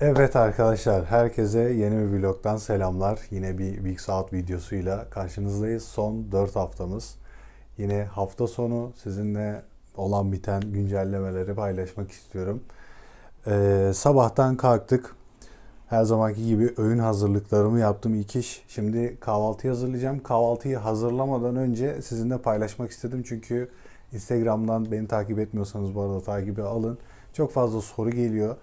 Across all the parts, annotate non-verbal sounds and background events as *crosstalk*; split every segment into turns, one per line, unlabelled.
Evet arkadaşlar, herkese yeni bir vlogdan selamlar. Yine bir Big South videosuyla karşınızdayız. Son 4 haftamız. Yine hafta sonu sizinle olan biten güncellemeleri paylaşmak istiyorum. Ee, sabahtan kalktık. Her zamanki gibi öğün hazırlıklarımı yaptım ilk iş. Şimdi kahvaltı hazırlayacağım. Kahvaltıyı hazırlamadan önce sizinle paylaşmak istedim. Çünkü Instagram'dan beni takip etmiyorsanız bu arada takibi alın. Çok fazla soru geliyor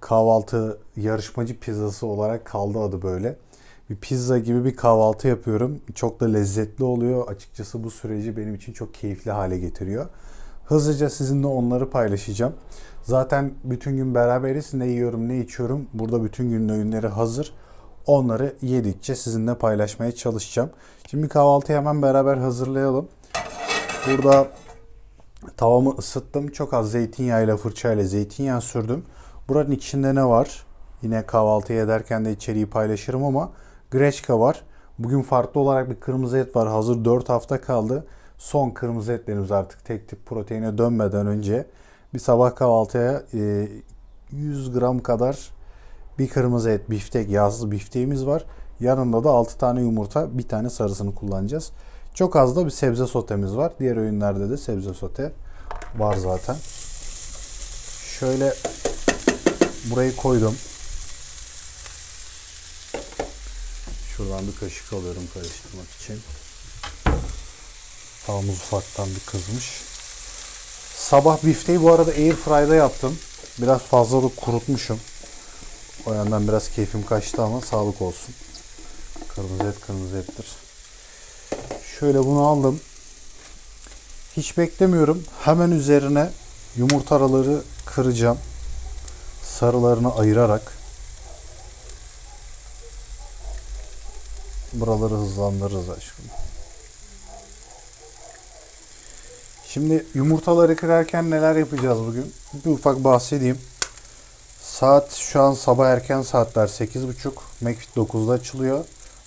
kahvaltı yarışmacı pizzası olarak kaldı adı böyle. Bir pizza gibi bir kahvaltı yapıyorum. Çok da lezzetli oluyor. Açıkçası bu süreci benim için çok keyifli hale getiriyor. Hızlıca sizinle onları paylaşacağım. Zaten bütün gün beraberiz. Ne yiyorum ne içiyorum. Burada bütün gün öğünleri hazır. Onları yedikçe sizinle paylaşmaya çalışacağım. Şimdi kahvaltıyı hemen beraber hazırlayalım. Burada tavamı ısıttım. Çok az zeytinyağıyla fırçayla zeytinyağı sürdüm. Buranın içinde ne var? Yine kahvaltı ederken de içeriği paylaşırım ama greçka var. Bugün farklı olarak bir kırmızı et var. Hazır 4 hafta kaldı. Son kırmızı etlerimiz artık tek tip proteine dönmeden önce bir sabah kahvaltıya e, 100 gram kadar bir kırmızı et, biftek, yağsız bifteğimiz var. Yanında da 6 tane yumurta, bir tane sarısını kullanacağız. Çok az da bir sebze sotemiz var. Diğer öğünlerde de sebze sote var zaten. Şöyle burayı koydum. Şuradan bir kaşık alıyorum karıştırmak için. Tavamız ufaktan bir kızmış. Sabah bifteyi bu arada air fry'da yaptım. Biraz fazla da kurutmuşum. O yandan biraz keyfim kaçtı ama sağlık olsun. Kırmızı et kırmızı ettir. Şöyle bunu aldım. Hiç beklemiyorum. Hemen üzerine yumurta araları kıracağım. Sarılarını ayırarak buraları hızlandırırız aşkım. Şimdi yumurtaları kırarken neler yapacağız bugün? Bir ufak bahsedeyim. Saat şu an sabah erken saatler 8.30. McFit 9'da açılıyor.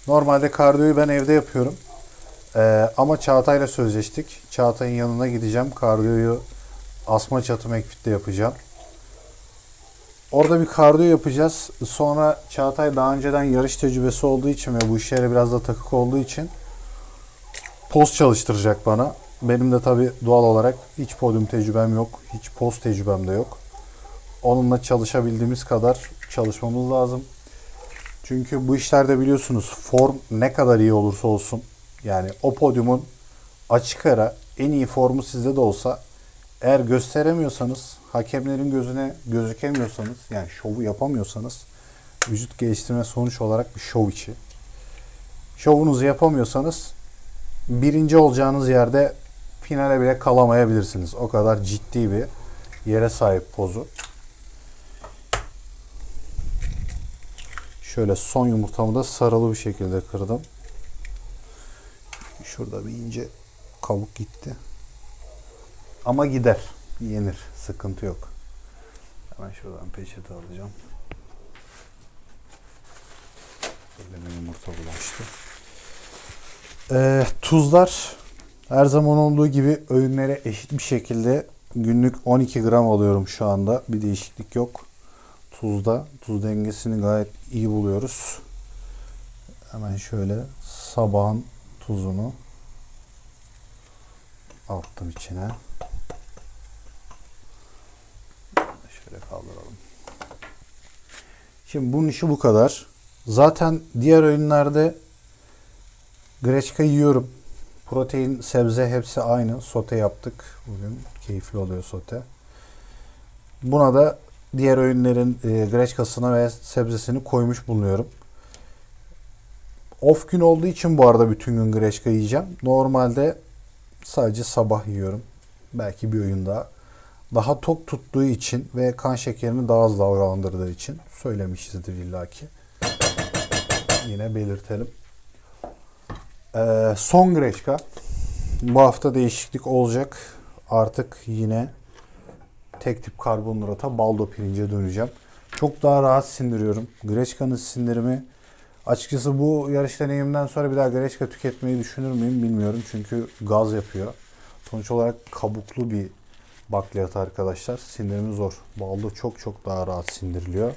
Normalde kardiyoyu ben evde yapıyorum. Ee, ama Çağatay'la sözleştik. Çağatay'ın yanına gideceğim. Kardiyoyu asma çatı McFit'te yapacağım. Orada bir kardiyo yapacağız. Sonra Çağatay daha önceden yarış tecrübesi olduğu için ve bu işlere biraz da takık olduğu için post çalıştıracak bana. Benim de tabi doğal olarak hiç podyum tecrübem yok. Hiç post tecrübem de yok. Onunla çalışabildiğimiz kadar çalışmamız lazım. Çünkü bu işlerde biliyorsunuz form ne kadar iyi olursa olsun yani o podyumun açık ara en iyi formu sizde de olsa eğer gösteremiyorsanız hakemlerin gözüne gözükemiyorsanız yani şovu yapamıyorsanız vücut geliştirme sonuç olarak bir şov içi. Şovunuzu yapamıyorsanız birinci olacağınız yerde finale bile kalamayabilirsiniz. O kadar ciddi bir yere sahip pozu. Şöyle son yumurtamı da sarılı bir şekilde kırdım. Şurada bir ince kabuk gitti. Ama gider. Yenir. Sıkıntı yok. Hemen şuradan peçete alacağım. Elime yumurta bulaştı. Ee, tuzlar her zaman olduğu gibi öğünlere eşit bir şekilde günlük 12 gram alıyorum şu anda. Bir değişiklik yok. Tuzda. Tuz dengesini gayet iyi buluyoruz. Hemen şöyle sabahın tuzunu attım içine. Şöyle kaldıralım. Şimdi bunun işi bu kadar. Zaten diğer öğünlerde greçka yiyorum. Protein, sebze hepsi aynı. Sote yaptık bugün. Keyifli oluyor sote. Buna da diğer öğünlerin e, greçkasına ve sebzesini koymuş bulunuyorum. Off gün olduğu için bu arada bütün gün greçka yiyeceğim. Normalde sadece sabah yiyorum. Belki bir öğün daha. Daha tok tuttuğu için ve kan şekerini daha az dalgalandırdığı için söylemişizdir illaki. Yine belirtelim. Ee, son greçka. Bu hafta değişiklik olacak. Artık yine tek tip karbonhidrata baldo pirince döneceğim. Çok daha rahat sindiriyorum. Greçkanın sindirimi açıkçası bu yarış deneyimden sonra bir daha greçka tüketmeyi düşünür müyüm bilmiyorum. Çünkü gaz yapıyor. Sonuç olarak kabuklu bir bakliyat arkadaşlar. Sindirimi zor. Baldo çok çok daha rahat sindiriliyor.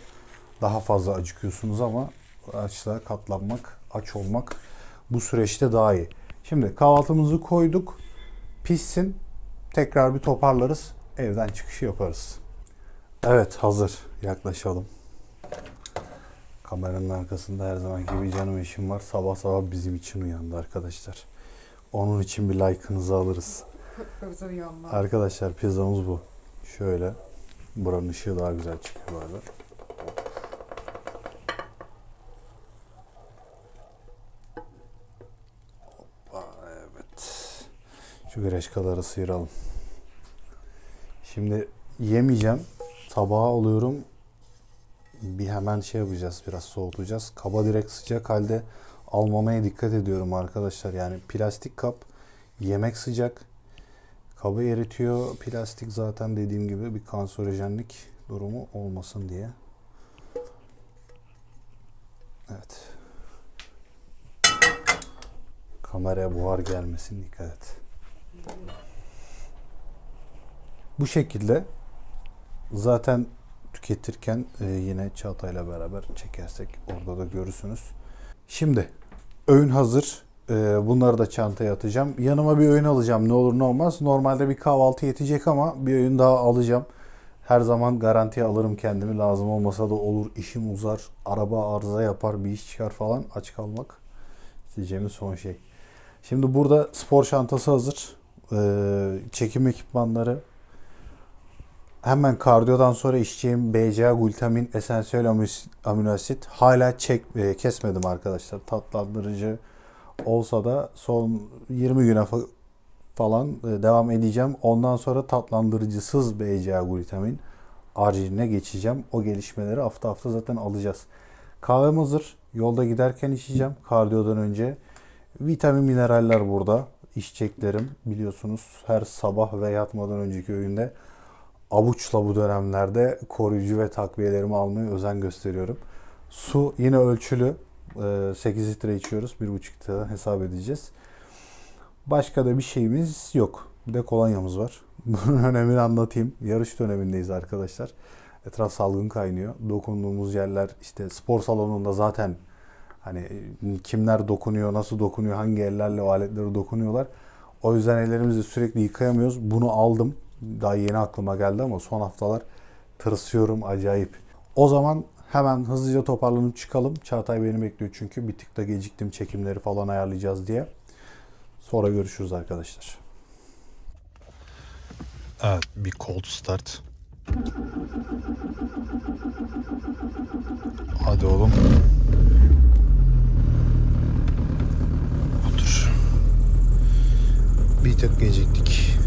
daha fazla acıkıyorsunuz ama açlığa katlanmak, aç olmak bu süreçte daha iyi. Şimdi kahvaltımızı koyduk. Pişsin. Tekrar bir toparlarız. Evden çıkışı yaparız. Evet hazır. Yaklaşalım. Kameranın arkasında her zaman gibi canım işim var. Sabah sabah bizim için uyandı arkadaşlar. Onun için bir like'ınızı alırız. Arkadaşlar pizzamız bu. Şöyle. Buranın ışığı daha güzel çıkıyor bu arada. Hoppa, evet. Şu greşkaları sıyıralım. Şimdi yemeyeceğim. Tabağa alıyorum. Bir hemen şey yapacağız. Biraz soğutacağız. Kaba direkt sıcak halde almamaya dikkat ediyorum arkadaşlar. Yani plastik kap yemek sıcak. Kabı eritiyor. Plastik zaten dediğim gibi bir kanserojenlik durumu olmasın diye. Evet. Kameraya buhar gelmesin dikkat et. Bu şekilde zaten tüketirken e, yine Çağatay'la beraber çekersek orada da görürsünüz. Şimdi öğün hazır. Ee, bunları da çantaya atacağım. Yanıma bir öğün alacağım ne olur ne olmaz. Normalde bir kahvaltı yetecek ama bir öğün daha alacağım. Her zaman garantiye alırım kendimi. Lazım olmasa da olur. işim uzar. Araba arıza yapar. Bir iş çıkar falan. Aç kalmak. Diyeceğimiz son şey. Şimdi burada spor çantası hazır. Ee, çekim ekipmanları. Hemen kardiyodan sonra içeceğim BCA glutamin esansiyel amino asit. Hala çek, e, kesmedim arkadaşlar. Tatlandırıcı olsa da son 20 güne fa- falan e, devam edeceğim. Ondan sonra tatlandırıcısız BCA glutamin arginine geçeceğim. O gelişmeleri hafta hafta zaten alacağız. Kahvem hazır. Yolda giderken içeceğim. Kardiyodan önce. Vitamin mineraller burada. İçeceklerim biliyorsunuz her sabah ve yatmadan önceki öğünde avuçla bu dönemlerde koruyucu ve takviyelerimi almaya özen gösteriyorum. Su yine ölçülü. Ee, 8 litre içiyoruz. 1,5 litre hesap edeceğiz. Başka da bir şeyimiz yok. Bir de kolonyamız var. *laughs* Bunun önemini anlatayım. Yarış dönemindeyiz arkadaşlar. Etraf salgın kaynıyor. Dokunduğumuz yerler işte spor salonunda zaten hani kimler dokunuyor, nasıl dokunuyor, hangi ellerle o aletleri dokunuyorlar. O yüzden ellerimizi sürekli yıkayamıyoruz. Bunu aldım. Daha yeni aklıma geldi ama son haftalar tırsıyorum acayip. O zaman hemen hızlıca toparlanıp çıkalım. Çağatay beni bekliyor çünkü bir tık da geciktim çekimleri falan ayarlayacağız diye. Sonra görüşürüz arkadaşlar. Evet bir cold start. Hadi oğlum. Otur. Bir tık geciktik.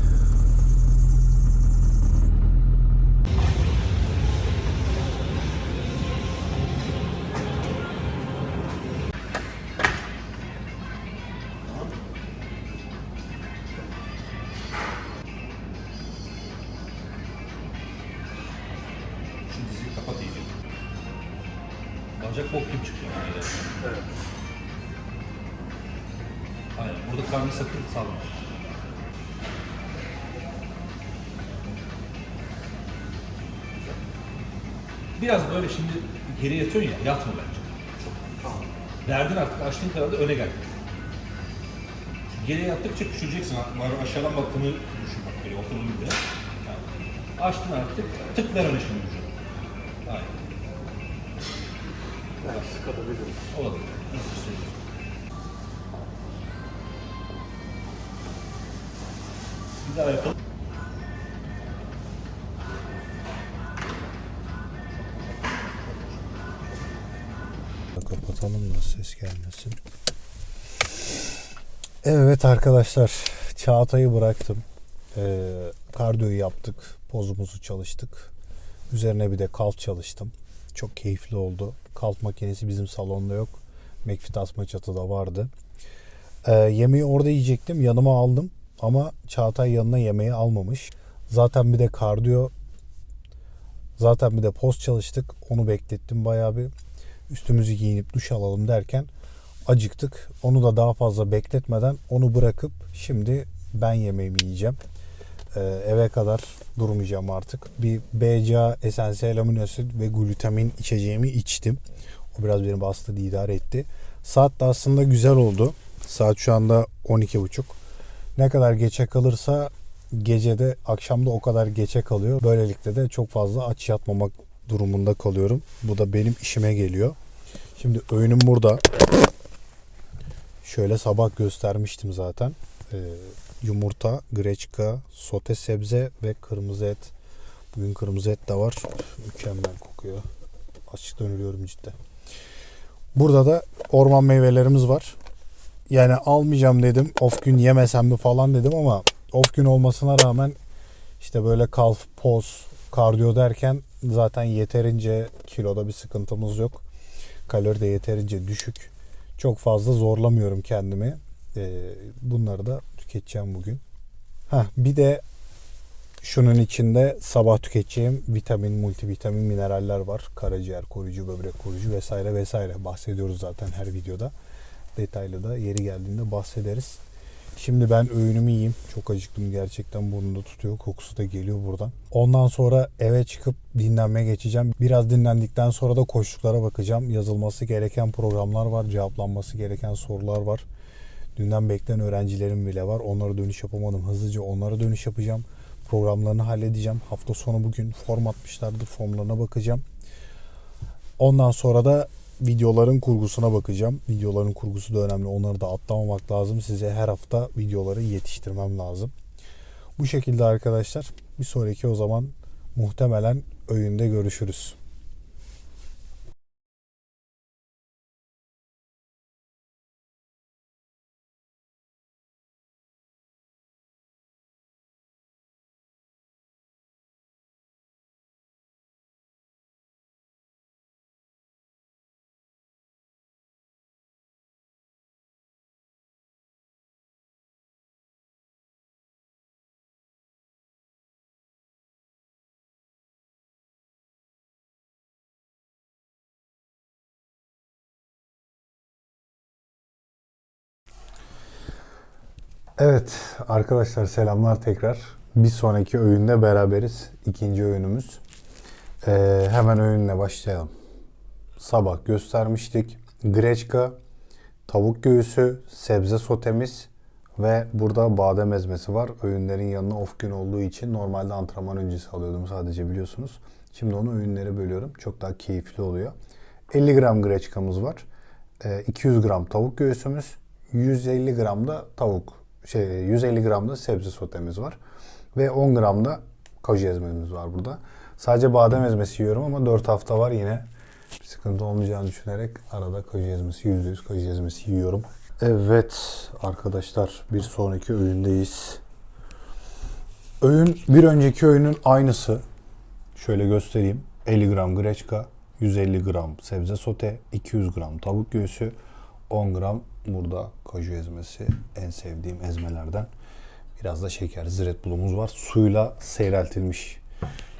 Aynen. Burada karnı sakın salma. Biraz böyle şimdi geri yatıyorsun ya, yatma bence. Çok. Derdin artık açtığın kadar da öne gel. Geriye yattıkça küçüleceksin. Var aşağıdan baktığını düşün bak böyle oturduğun gibi. Yani. Açtın artık, tık ver öne şimdi vücudu. Aynen. Olabilir. Nasıl istiyorsun?
Kapatalım da ses gelmesin. Evet arkadaşlar Çağatay'ı bıraktım. Ee, kardiyoyu yaptık. Pozumuzu çalıştık. Üzerine bir de kalf çalıştım. Çok keyifli oldu. Kalf makinesi bizim salonda yok. McFit asma çatıda vardı. Ee, yemeği orada yiyecektim. Yanıma aldım. Ama Çağatay yanına yemeği almamış. Zaten bir de kardiyo Zaten bir de post çalıştık. Onu beklettim bayağı bir. Üstümüzü giyinip duş alalım derken acıktık. Onu da daha fazla bekletmeden onu bırakıp şimdi ben yemeğimi yiyeceğim. Ee, eve kadar durmayacağım artık. Bir BCA esansiyel amino asit ve glutamin içeceğimi içtim. O biraz benim hastada idare etti. Saat de aslında güzel oldu. Saat şu anda 12.30. Ne kadar geçe kalırsa gecede akşamda o kadar geçe kalıyor. Böylelikle de çok fazla aç yatmamak durumunda kalıyorum. Bu da benim işime geliyor. Şimdi öğünüm burada. Şöyle sabah göstermiştim zaten. Ee, yumurta, greçka, sote sebze ve kırmızı et. Bugün kırmızı et de var. Mükemmel kokuyor. Açlıktan ölüyorum cidden. Burada da orman meyvelerimiz var. Yani almayacağım dedim. Of gün yemesem mi falan dedim ama of gün olmasına rağmen işte böyle kalf, poz, kardiyo derken zaten yeterince kiloda bir sıkıntımız yok. Kalori de yeterince düşük. Çok fazla zorlamıyorum kendimi. Ee, bunları da tüketeceğim bugün. Heh, bir de şunun içinde sabah tüketeceğim vitamin, multivitamin, mineraller var. Karaciğer koruyucu, böbrek koruyucu vesaire vesaire. Bahsediyoruz zaten her videoda. Detaylı da yeri geldiğinde bahsederiz. Şimdi ben öğünümü yiyeyim. Çok acıktım gerçekten burnumda tutuyor. Kokusu da geliyor buradan. Ondan sonra eve çıkıp dinlenmeye geçeceğim. Biraz dinlendikten sonra da koştuklara bakacağım. Yazılması gereken programlar var. Cevaplanması gereken sorular var. Dünden bekleyen öğrencilerim bile var. Onlara dönüş yapamadım. Hızlıca onlara dönüş yapacağım. Programlarını halledeceğim. Hafta sonu bugün form atmışlardı. Formlarına bakacağım. Ondan sonra da videoların kurgusuna bakacağım. Videoların kurgusu da önemli. Onları da atlamamak lazım. Size her hafta videoları yetiştirmem lazım. Bu şekilde arkadaşlar. Bir sonraki o zaman muhtemelen öğünde görüşürüz. Evet arkadaşlar selamlar tekrar. Bir sonraki öğünde beraberiz. İkinci öğünümüz. Ee, hemen öğünle başlayalım. Sabah göstermiştik. Greçka, tavuk göğüsü, sebze sotemiz ve burada badem ezmesi var. Öğünlerin yanına off gün olduğu için normalde antrenman öncesi alıyordum sadece biliyorsunuz. Şimdi onu öğünlere bölüyorum. Çok daha keyifli oluyor. 50 gram greçkamız var. Ee, 200 gram tavuk göğsümüz, 150 gram da tavuk, şey 150 gram da sebze sotemiz var. Ve 10 gram da kaju ezmemiz var burada. Sadece badem ezmesi yiyorum ama 4 hafta var yine bir sıkıntı olmayacağını düşünerek arada kaju ezmesi, %100 kaju ezmesi yiyorum. Evet arkadaşlar bir sonraki öğündeyiz. Öğün bir önceki öğünün aynısı. Şöyle göstereyim. 50 gram greçka, 150 gram sebze sote, 200 gram tavuk göğsü, 10 gram burada kaju ezmesi en sevdiğim ezmelerden. Biraz da şeker, ziret bulumuz var. Suyla seyreltilmiş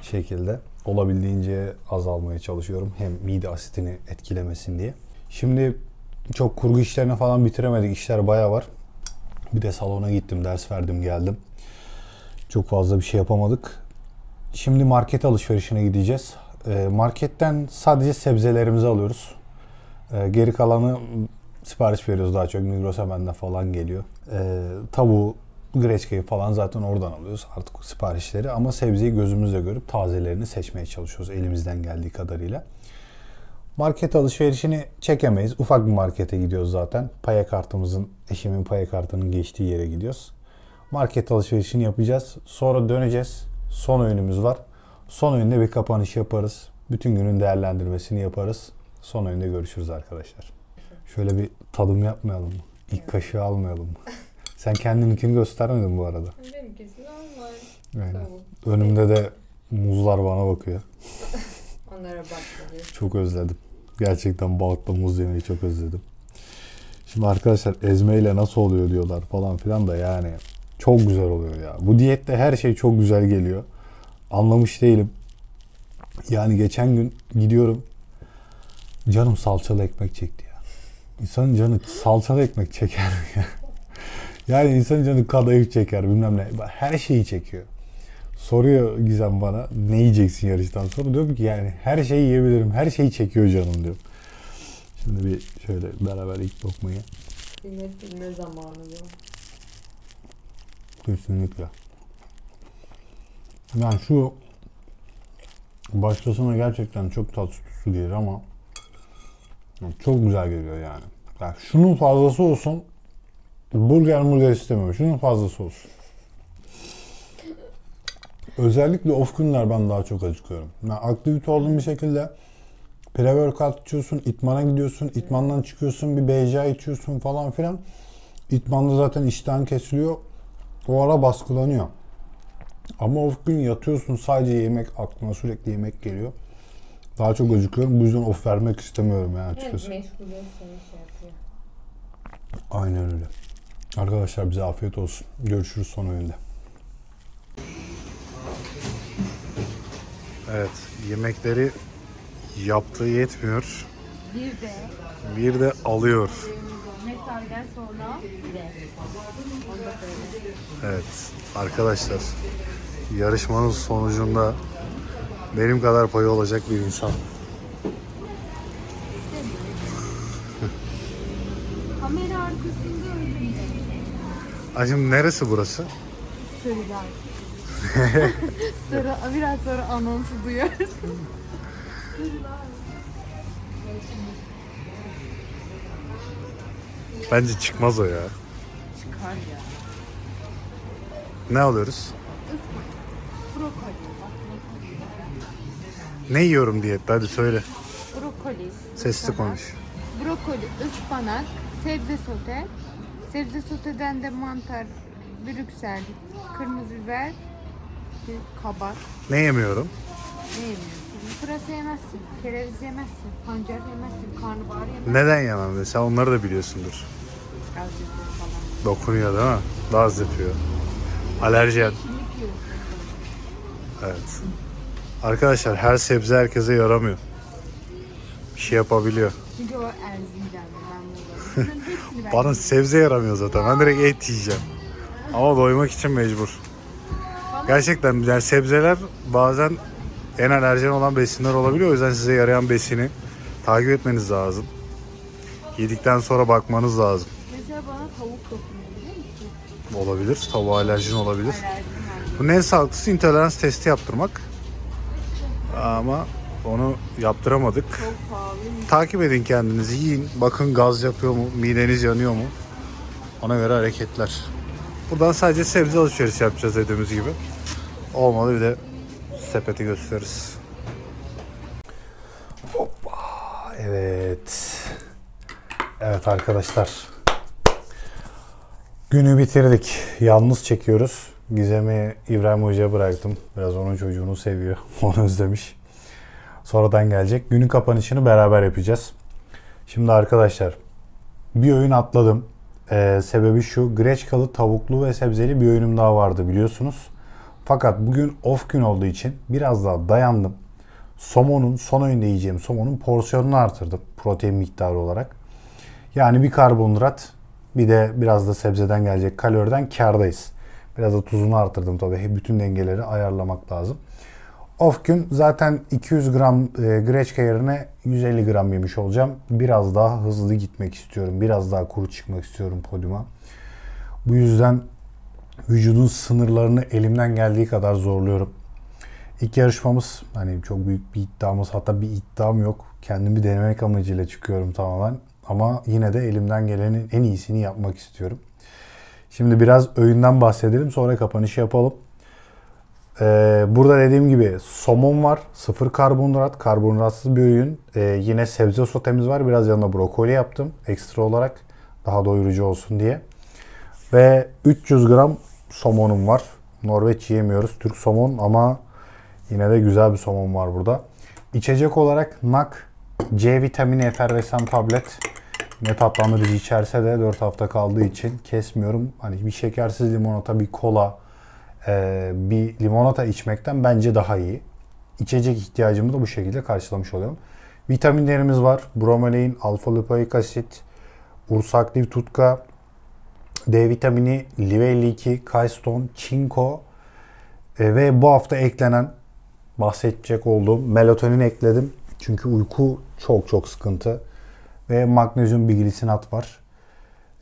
şekilde olabildiğince azalmaya çalışıyorum. Hem mide asitini etkilemesin diye. Şimdi çok kurgu işlerini falan bitiremedik. İşler bayağı var. Bir de salona gittim, ders verdim, geldim. Çok fazla bir şey yapamadık. Şimdi market alışverişine gideceğiz. Ee, Marketten sadece sebzelerimizi alıyoruz. Ee, Geri kalanı sipariş veriyoruz daha çok. Migros benden falan geliyor. Ee, tavuğu, greçkayı falan zaten oradan alıyoruz artık siparişleri. Ama sebzeyi gözümüzle görüp tazelerini seçmeye çalışıyoruz elimizden geldiği kadarıyla. Market alışverişini çekemeyiz. Ufak bir markete gidiyoruz zaten. Paya kartımızın, eşimin paya kartının geçtiği yere gidiyoruz. Market alışverişini yapacağız. Sonra döneceğiz. Son öğünümüz var. Son öğünde bir kapanış yaparız. Bütün günün değerlendirmesini yaparız. Son öğünde görüşürüz arkadaşlar. Şöyle bir tadım yapmayalım mı? İlk kaşığı almayalım mı? Sen kendininkini göstermedin bu arada. *laughs*
Benimkisi normal.
Aynen.
Tamam.
Önümde de muzlar bana bakıyor. *laughs*
Onlara bakmadı.
Çok özledim. Gerçekten balıkla muz yemeyi çok özledim. Şimdi arkadaşlar ezmeyle nasıl oluyor diyorlar falan filan da yani çok güzel oluyor ya. Bu diyette her şey çok güzel geliyor. Anlamış değilim. Yani geçen gün gidiyorum. Canım salçalı ekmek çekti. İnsanın canı salçalı ekmek çeker mi ya? Yani insanın canı kadayıf çeker bilmem ne. Her şeyi çekiyor. Soruyor Gizem bana ne yiyeceksin yarıştan sonra. Diyorum ki yani her şeyi yiyebilirim. Her şeyi çekiyor canım diyor. Şimdi bir şöyle beraber ilk lokmayı.
Kıymet bilme zamanı bu.
Kesinlikle. Yani şu başkasına gerçekten çok tatlı tutusu gelir ama çok güzel geliyor yani. yani. Şunun fazlası olsun. Burger burger istemiyorum. Şunun fazlası olsun. Özellikle off günler ben daha çok acıkıyorum. Yani aktivite olduğum bir şekilde pre-workout içiyorsun, itmana gidiyorsun, itmandan çıkıyorsun, bir BCA içiyorsun falan filan. İtmanda zaten iştahın kesiliyor. O ara baskılanıyor. Ama o gün yatıyorsun sadece yemek aklına sürekli yemek geliyor. Daha çok acıkıyorum. Bu yüzden of vermek istemiyorum yani
Evet,
açıkçası.
meşguliyet seni şey yapıyor.
Aynen öyle. Arkadaşlar bize afiyet olsun. Görüşürüz son oyunda. Evet, yemekleri yaptığı yetmiyor.
Bir de
Bir de alıyor.
mesaiden sonra bir de.
Evet, arkadaşlar yarışmanın sonucunda benim kadar payı olacak bir insan.
Kamera arkasında öyle?
Acım neresi burası?
Söyler. *laughs* sonra biraz sonra anonsu duyarsın.
Bence çıkmaz o ya.
Çıkar ya.
Ne alıyoruz?
Brokoli.
Ne yiyorum diyette hadi söyle.
Brokoli.
Sesli
ıspanak,
konuş.
Brokoli, ıspanak, sebze sote. Sebze soteden de mantar, brüksel, kırmızı biber, bir kabak.
Ne yemiyorum?
Ne yemiyorsun? Pırasa yemezsin, kereviz yemezsin, pancar yemezsin, karnabahar yemezsin.
Neden yemem? Sen onları da biliyorsundur.
Gaz yapıyor falan.
Dokunuyor değil mi? Laz yapıyor.
Kimlik yiyorsun.
Evet. Arkadaşlar her sebze herkese yaramıyor. Bir şey yapabiliyor.
Çünkü o Erzincan'da ben *laughs*
Bana sebze yaramıyor zaten. Ben direkt et yiyeceğim. Ama doymak için mecbur. Gerçekten yani sebzeler bazen en alerjen olan besinler olabiliyor. O yüzden size yarayan besini takip etmeniz lazım. Yedikten sonra bakmanız lazım.
Mesela bana tavuk dokunuyor biliyor musun?
Olabilir. Tavuğa alerjin olabilir. Bunun en sağlıklısı intolerans testi yaptırmak. Ama onu yaptıramadık. Takip edin kendinizi, yiyin. Bakın gaz yapıyor mu, mideniz yanıyor mu? Ona göre hareketler. Buradan sadece sebze alışverişi yapacağız dediğimiz gibi. Olmadı bir de sepeti gösteririz. Hoppa. Evet. Evet arkadaşlar. Günü bitirdik. Yalnız çekiyoruz. Gizem'i İbrahim Hoca'ya bıraktım. Biraz onun çocuğunu seviyor. *laughs* Onu özlemiş. Sonradan gelecek. Günün kapanışını beraber yapacağız. Şimdi arkadaşlar bir öğün atladım. Ee, sebebi şu. Greçkalı tavuklu ve sebzeli bir öğünüm daha vardı biliyorsunuz. Fakat bugün off gün olduğu için biraz daha dayandım. Somonun son öğünde yiyeceğim somonun porsiyonunu artırdım protein miktarı olarak. Yani bir karbonhidrat bir de biraz da sebzeden gelecek kaloriden kardayız. Biraz da tuzunu artırdım tabii. Bütün dengeleri ayarlamak lazım. Off gün zaten 200 gram e, greçka yerine 150 gram yemiş olacağım. Biraz daha hızlı gitmek istiyorum. Biraz daha kuru çıkmak istiyorum podyuma. Bu yüzden vücudun sınırlarını elimden geldiği kadar zorluyorum. İlk yarışmamız hani çok büyük bir iddiamız hatta bir iddiam yok. Kendimi denemek amacıyla çıkıyorum tamamen. Ama yine de elimden gelenin en iyisini yapmak istiyorum. Şimdi biraz öğünden bahsedelim sonra kapanışı yapalım. Ee, burada dediğim gibi somon var. Sıfır karbonhidrat. Karbonhidratsız bir öğün. Ee, yine sebze sotemiz var. Biraz yanında brokoli yaptım. Ekstra olarak. Daha doyurucu olsun diye. Ve 300 gram somonum var. Norveç yiyemiyoruz. Türk somon ama yine de güzel bir somon var burada. İçecek olarak NAK C vitamini efervesan tablet. Ne tatlandırıcı içerse de 4 hafta kaldığı için kesmiyorum. Hani bir şekersiz limonata, bir kola, e, bir limonata içmekten bence daha iyi. İçecek ihtiyacımı da bu şekilde karşılamış oluyorum. Vitaminlerimiz var. Bromelain, alfa lipoik asit, ursaktiv tutka, D vitamini, live 52, kayston, çinko, E, ve bu hafta eklenen bahsedecek olduğum melatonin ekledim. Çünkü uyku çok çok sıkıntı. Ve magnezyum bilgisinat var.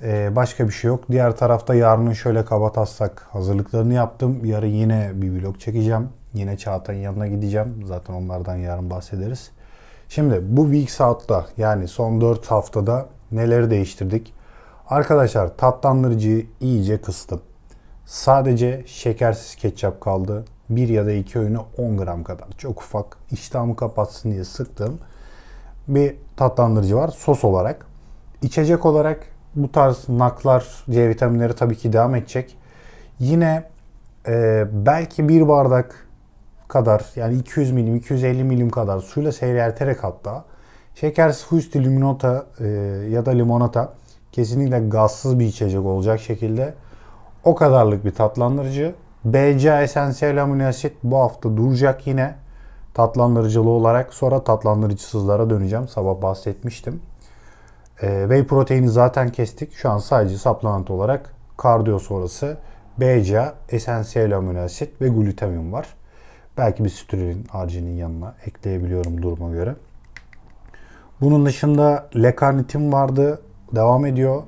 E, başka bir şey yok. Diğer tarafta yarının şöyle kaba taslak hazırlıklarını yaptım. Yarın yine bir vlog çekeceğim. Yine Çağatay'ın yanına gideceğim. Zaten onlardan yarın bahsederiz. Şimdi bu Weeks Out'ta yani son 4 haftada neleri değiştirdik? Arkadaşlar tatlandırıcıyı iyice kıstım. Sadece şekersiz ketçap kaldı. Bir ya da iki öğünü 10 gram kadar. Çok ufak. iştahımı kapatsın diye sıktım. Bir tatlandırıcı var sos olarak. İçecek olarak bu tarz naklar, C vitaminleri tabii ki devam edecek. Yine e, belki bir bardak kadar yani 200 milim, 250 milim kadar suyla seyrelterek hatta şekersiz fusti limonata e, ya da limonata kesinlikle gazsız bir içecek olacak şekilde o kadarlık bir tatlandırıcı. BCA esansiyel amino asit bu hafta duracak yine tatlandırıcılı olarak. Sonra tatlandırıcısızlara döneceğim. Sabah bahsetmiştim. E, whey proteini zaten kestik. Şu an sadece supplement olarak kardiyo sonrası BCA, esansiyel amino asit ve glutamin var. Belki bir sitrullin arginin yanına ekleyebiliyorum duruma göre. Bunun dışında lekarnitin vardı. Devam ediyor.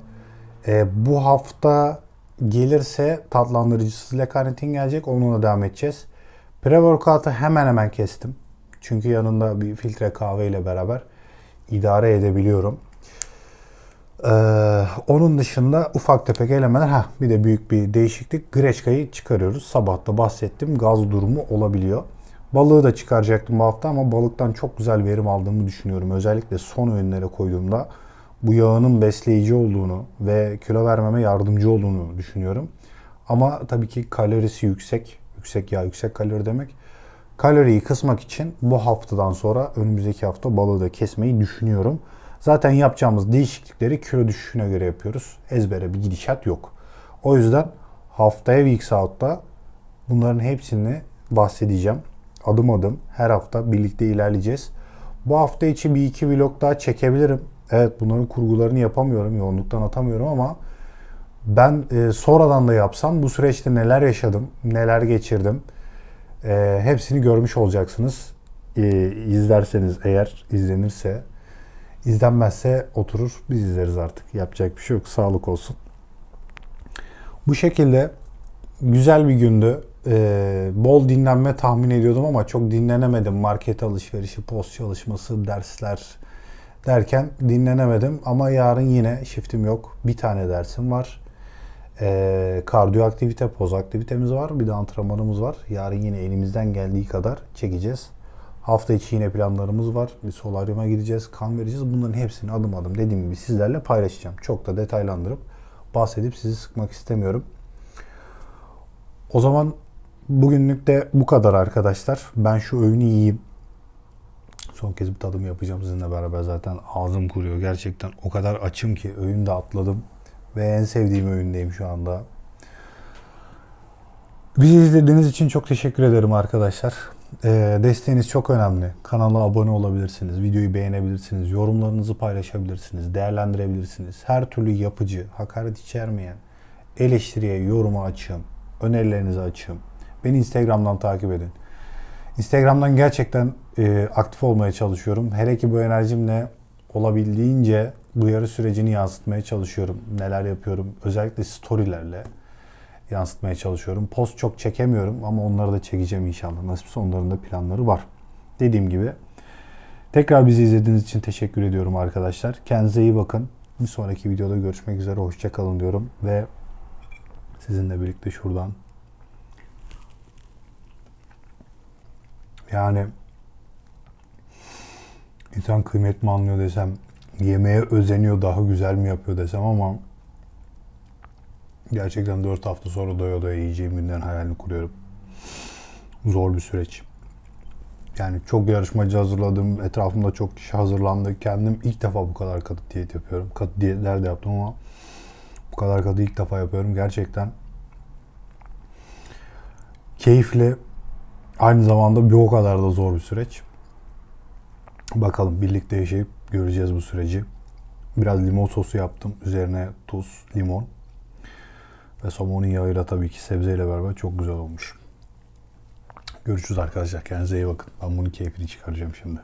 E, bu hafta gelirse tatlandırıcısız lekarnitin gelecek. Onunla devam edeceğiz. Pre-workout'ı hemen hemen kestim. Çünkü yanında bir filtre kahve ile beraber idare edebiliyorum. Ee, onun dışında ufak tefek elemeler. Ha bir de büyük bir değişiklik. Greçkayı çıkarıyoruz. Sabah da bahsettim. Gaz durumu olabiliyor. Balığı da çıkaracaktım bu hafta ama balıktan çok güzel verim aldığımı düşünüyorum. Özellikle son öğünlere koyduğumda bu yağının besleyici olduğunu ve kilo vermeme yardımcı olduğunu düşünüyorum. Ama tabii ki kalorisi yüksek. Yüksek yağ, yüksek kalori demek. Kaloriyi kısmak için bu haftadan sonra önümüzdeki hafta balığı da kesmeyi düşünüyorum. Zaten yapacağımız değişiklikleri kilo düşüşüne göre yapıyoruz. Ezbere bir gidişat yok. O yüzden haftaya Weeks Out'ta bunların hepsini bahsedeceğim. Adım adım her hafta birlikte ilerleyeceğiz. Bu hafta içi bir iki vlog daha çekebilirim. Evet bunların kurgularını yapamıyorum. Yoğunluktan atamıyorum ama ben e, sonradan da yapsam bu süreçte neler yaşadım, neler geçirdim e, hepsini görmüş olacaksınız. E, izlerseniz eğer izlenirse izlenmezse oturur biz izleriz artık. Yapacak bir şey yok. Sağlık olsun. Bu şekilde güzel bir gündü. Ee, bol dinlenme tahmin ediyordum ama çok dinlenemedim. Market alışverişi, post çalışması, dersler derken dinlenemedim. Ama yarın yine shiftim yok. Bir tane dersim var. Ee, kardiyo aktivite, poz aktivitemiz var. Bir de antrenmanımız var. Yarın yine elimizden geldiği kadar çekeceğiz. Hafta içi yine planlarımız var. Bir solaryuma gideceğiz, kan vereceğiz. Bunların hepsini adım adım dediğim gibi sizlerle paylaşacağım. Çok da detaylandırıp bahsedip sizi sıkmak istemiyorum. O zaman bugünlük de bu kadar arkadaşlar. Ben şu öğünü yiyeyim. Son kez bir tadım yapacağım sizinle beraber zaten ağzım kuruyor. Gerçekten o kadar açım ki öğün de atladım. Ve en sevdiğim öğündeyim şu anda. Bizi izlediğiniz için çok teşekkür ederim arkadaşlar. Ee, desteğiniz çok önemli. Kanala abone olabilirsiniz, videoyu beğenebilirsiniz, yorumlarınızı paylaşabilirsiniz, değerlendirebilirsiniz. Her türlü yapıcı, hakaret içermeyen eleştiriye, yoruma açığım, önerilerinizi açığım. Beni Instagram'dan takip edin. Instagram'dan gerçekten e, aktif olmaya çalışıyorum. Hele ki bu enerjimle olabildiğince duyarı sürecini yansıtmaya çalışıyorum. Neler yapıyorum, özellikle storylerle yansıtmaya çalışıyorum. Post çok çekemiyorum ama onları da çekeceğim inşallah. Nasipse onların da planları var. Dediğim gibi tekrar bizi izlediğiniz için teşekkür ediyorum arkadaşlar. Kendinize iyi bakın. Bir sonraki videoda görüşmek üzere. Hoşçakalın diyorum ve sizinle birlikte şuradan yani insan kıymet mi anlıyor desem yemeğe özeniyor daha güzel mi yapıyor desem ama Gerçekten 4 hafta sonra doya doya yiyeceğim günden hayalini kuruyorum. Zor bir süreç. Yani çok yarışmacı hazırladım. Etrafımda çok kişi hazırlandı. Kendim ilk defa bu kadar katı diyet yapıyorum. Katı diyetler de yaptım ama bu kadar katı ilk defa yapıyorum. Gerçekten keyifli. Aynı zamanda bir o kadar da zor bir süreç. Bakalım birlikte yaşayıp göreceğiz bu süreci. Biraz limon sosu yaptım. Üzerine tuz, limon. Ve somonun yağıyla tabii ki sebzeyle beraber çok güzel olmuş. Görüşürüz arkadaşlar. Kendinize iyi bakın. Ben bunun keyfini çıkaracağım şimdi.